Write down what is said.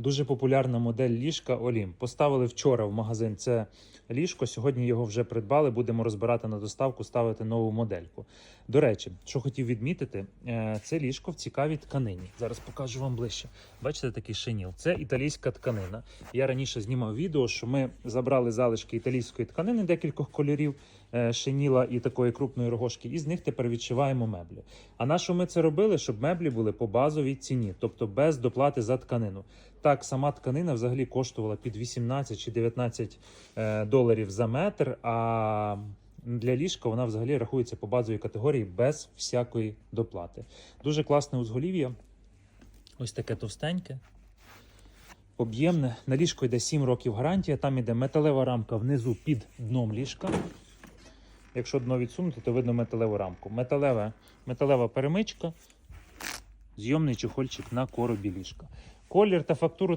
Дуже популярна модель ліжка Олім. Поставили вчора в магазин це ліжко. Сьогодні його вже придбали. Будемо розбирати на доставку, ставити нову модельку. До речі, що хотів відмітити, е, це ліжко в цікавій тканині. Зараз покажу вам ближче. Бачите, такий шиніл. Це італійська тканина. Я раніше знімав відео, що ми забрали залишки італійської тканини декількох кольорів. е, Шиніла і такої крупної рогошки, і з них тепер відшиваємо меблі. А на що ми це робили? Щоб меблі були по базовій ціні, тобто без доплати за тканину. Так, сама тканина взагалі коштувала під 18 чи 19 е, доларів за метр. А для ліжка вона взагалі рахується по базовій категорії без всякої доплати. Дуже класне узголів'я. Ось таке товстеньке. Об'ємне. На ліжко йде 7 років гарантія. Там іде металева рамка внизу під дном ліжка. Якщо дно відсунути, то видно металеву рамку. Металева, металева перемичка, зйомний чохольчик на коробі ліжка. Колір та фактуру